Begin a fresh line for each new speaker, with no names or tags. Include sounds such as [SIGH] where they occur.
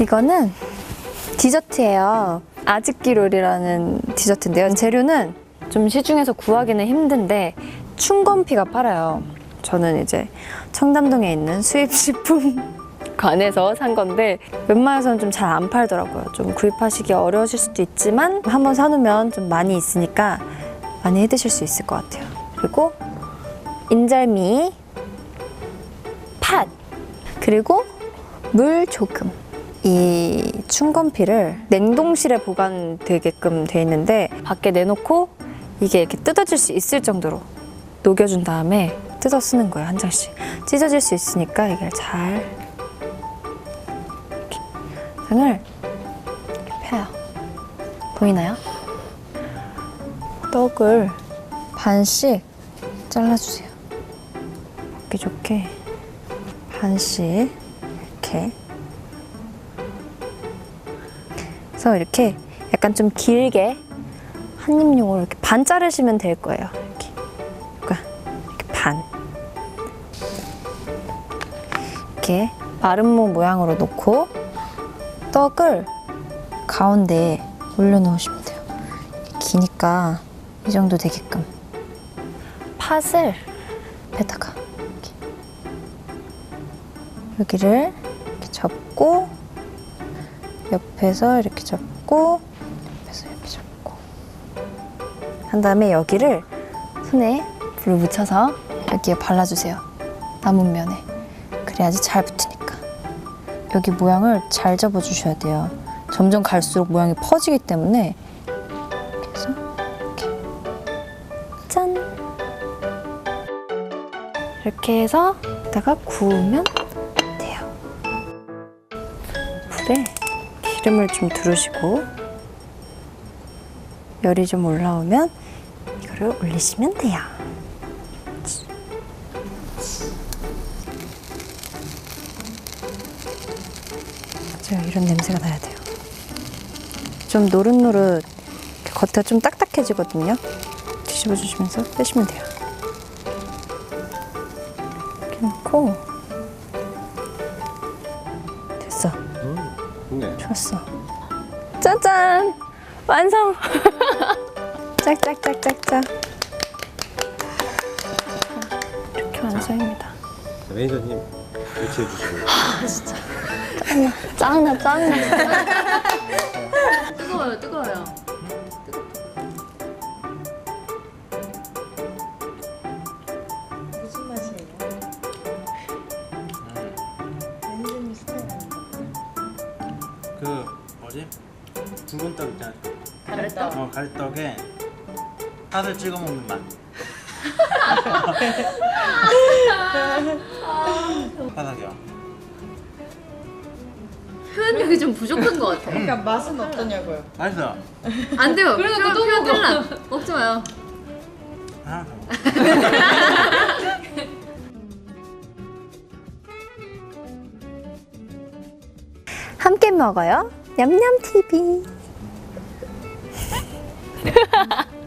이거는 디저트예요. 아즈키 롤이라는 디저트인데요. 재료는 좀 시중에서 구하기는 힘든데 충건피가 팔아요. 저는 이제 청담동에 있는 수입식품 관에서 [LAUGHS] 산 건데 웬만해서는 좀 잘 안 팔더라고요. 좀 구입하시기 어려우실 수도 있지만 한번 사놓으면 좀 많이 있으니까 많이 해 드실 수 있을 것 같아요. 그리고 인절미, 팥, 그리고 물 조금. 이 충건피를 냉동실에 보관되게끔 돼 있는데 밖에 내놓고 이게 이렇게 뜯어질 수 있을 정도로 녹여준 다음에 뜯어 쓰는 거예요 한 장씩. 찢어질 수 있으니까 이걸 잘 이렇게 장을 이렇게 펴요. 보이나요? 떡을 반씩 잘라주세요. 먹기 좋게 반씩 이렇게 그래서 이렇게 약간 좀 길게 한 입 용으로 이렇게 반 자르시면 될 거예요. 이렇게, 그러니까 이렇게 반. 이렇게 마름모 모양으로 놓고 떡을 가운데에 올려놓으시면 돼요. 기니까 이 정도 되게끔 팥을 이렇게 여기를 이렇게 접고 옆에서 이렇게 접고 옆에서 이렇게 접고. 한 다음에 여기를 손에 불을 묻혀서 여기에 발라주세요. 남은 면에. 그래야지 잘 붙으니까. 여기 모양을 잘 잡아주셔야 돼요. 점점 갈수록 모양이 퍼지기 때문에. 해서 이렇게. 짠! 이렇게 해서 이따가 구우면 돼요. 불에 기름을 좀 두르시고 열이 좀 올라오면 이거를 올리시면 돼요. 이런 냄새가 나야 돼요. 좀 노릇노릇 겉에 좀 딱딱해지거든요. 뒤집어 주시면서 빼시면 돼요. 이렇게 놓고
네.
좋았어. 짜잔! 완성! [LAUGHS] 짝짝짝짝짝. 이렇게 완성입니다.
매니저님 교체해 주시고
짱나, 짱나.
뜨거워 [LAUGHS]
뭐지? 붉은 떡 있잖아.
가래떡?
어 가래떡에 팥을 찍어 먹는 맛. [LAUGHS] 바닥이야.
표현력이 좀 부족한 것 같아.
그러니까 맛은 어떠냐고요?
맛있어.
안 돼요. 그러니까 또 표현 달라. 먹지 마요.
하나 더 먹어.
함께 먹어요. 냠냠 TV. [LAUGHS]